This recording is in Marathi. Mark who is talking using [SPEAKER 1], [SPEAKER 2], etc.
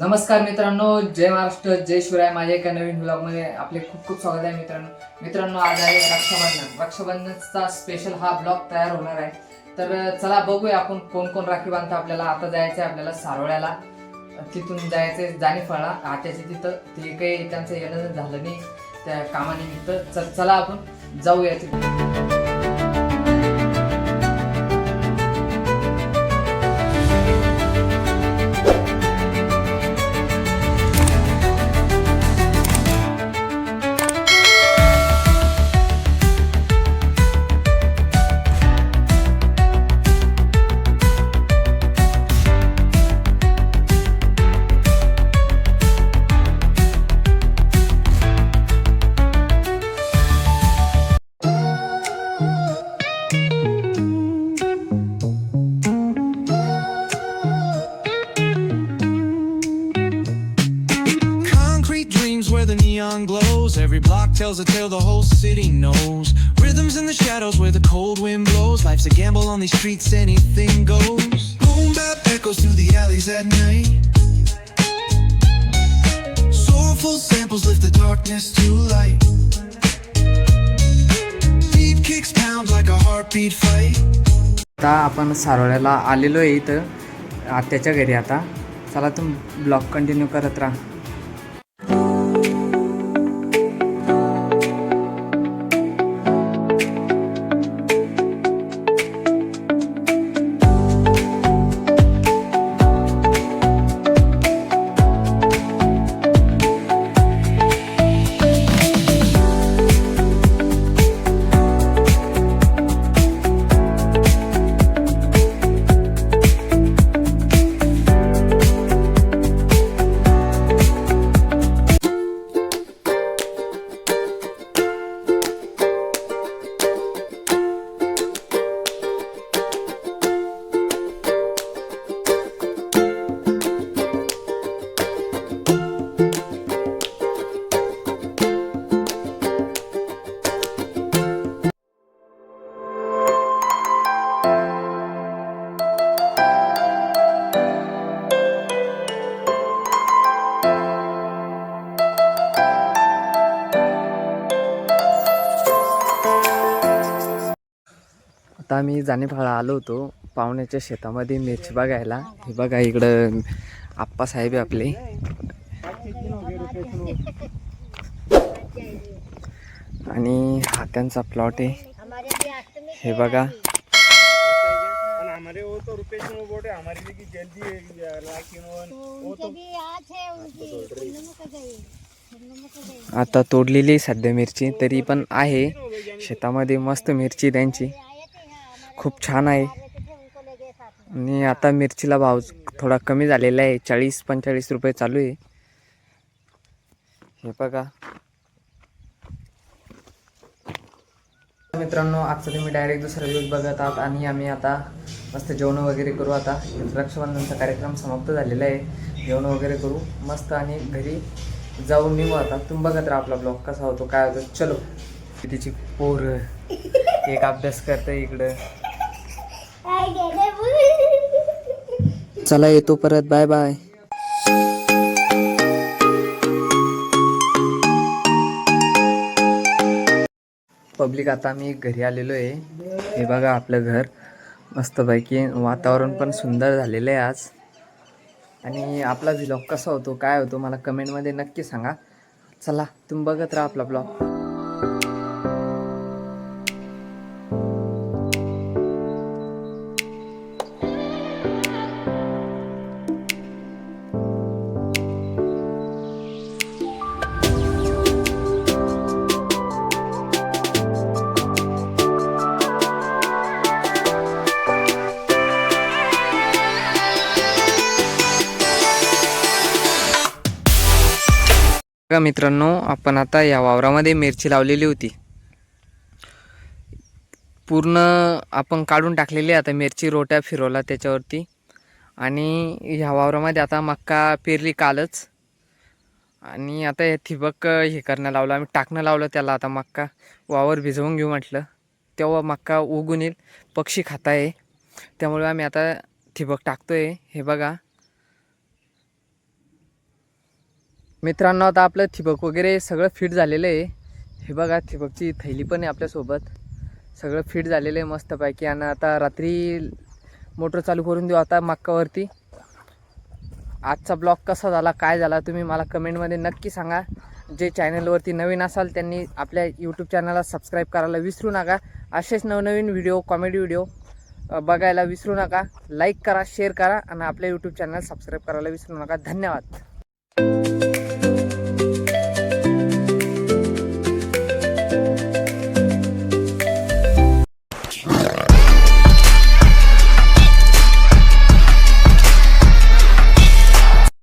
[SPEAKER 1] नमस्कार मित्रांनो जय महाराष्ट्र जय शिवराय. माझ्या एका नवीन ब्लॉगमध्ये आपले खूप खूप स्वागत आहे मित्रांनो. मित्रांनो आज आहे रक्षाबंधन. रक्षाबंधनचा स्पेशल हा ब्लॉग तयार होणार आहे. तर चला बघूया आपण कोण कोण राखी बांधतो आपल्याला. आता जायचं आहे आपल्याला सारोळ्याला. तिथून जायचं जाणीफळा आत्याच्या तिथं. ते काही त्यांचं येणं झालं नाही. त्या कामानिमित्त. चला आपण जाऊया तिथं
[SPEAKER 2] tells a tale the whole city knows. Rhythms in the shadows where the cold wind blows. Life's a gamble on these streets, anything goes. Boom bap echoes through the alleys at night. Soulful samples lift the darkness to light. Deep kicks pound like a heartbeat fight.
[SPEAKER 1] आता आपण सारोळ्याला आलेलो आहे इथं आत्याच्या घरी आता चला तुम ब्लॉग कंटिन्यू करत राहा आता मी जाणेफाळा आलो होतो पाहुण्याच्या शेतामध्ये मिरची बघायला हे बघा इकडं आप्पा साहेब आपले. आणि हा त्यांचा प्लॉट आहे. हे बघा.
[SPEAKER 3] हमारे वो तो हमारे लिए जल्दी
[SPEAKER 4] है
[SPEAKER 1] आता तोडलेली आहे सध्या मिरची तरी पण आहे. शेतामध्ये मस्त मिरची त्यांची. खूप छान आहे. आणि आता मिरचीला भाव थोडा कमी झालेला आहे. चाळीस पंचेचाळीस रुपये चालू आहे. हे बघा. मित्रांनो आजचा तुम्ही डायरेक्ट दुसरा दिवस बघत आहात आणि आम्ही आता मस्त जेवण वगैरे करू आता. रक्षाबंधनचा कार्यक्रम समाप्त झालेला आहे. जेवण वगैरे करू. मस्त आणि घरी जाऊन निघू आता. तुम्ही बघत राहा आपला ब्लॉग कसा होतो काय होतो. चलो. तिची पोर. एक अभ्यास करते इकडं. चला येतो परत. बाय बाय पब्लिक आता आम्ही घरी आलेलो आहे. हे बघा आपलं घर. मस्तपैकी वातावरण पण सुंदर झालेलं आहे आज. आणि आपला व्लॉग कसा होतो काय होतो मला कमेंटमध्ये नक्की सांगा. चला तुम्ही बघत राहा आपला ब्लॉग बघा मित्रांनो आपण आता या वावरामध्ये मिरची लावलेली होती. पूर्ण आपण काढून टाकलेली आहे आता मिरची रोट्या फिरवला त्याच्यावरती. आणि ह्या वावरामध्ये आता मक्का पेरली कालच. आणि आता हे ठिबक हे करणं लावलं आम्ही टाकणं लावलं त्याला आता मक्का. वावर भिजवून घेऊ म्हटलं. तेव्हा मक्का उगून येईल. पक्षी खाता आहे त्यामुळे आम्ही आता ठिबक टाकतो आहे हे बघा. मित्रांनो आता आपलं थिबक वगैरे सगळं फिट झालेलं आहे. हे बघा ठिबकची थैली पण आहे आपल्यासोबत. सगळं फिट झालेलं आहे मस्तपैकी. आणि आता रात्री मोटर चालू करून देऊ आता मक्कावरती. आजचा ब्लॉग कसा झाला काय झाला तुम्ही मला कमेंटमध्ये नक्की सांगा. जे चॅनलवरती नवीन असाल त्यांनी आपल्या यूट्यूब चॅनलला सबस्क्राईब करायला विसरू नका. असेच नवनवीन व्हिडिओ कॉमेडी व्हिडिओ बघायला विसरू नका. लाईक करा शेअर करा आणि आपल्या यूट्यूब चॅनल सबस्क्राईब करायला विसरू नका. धन्यवाद.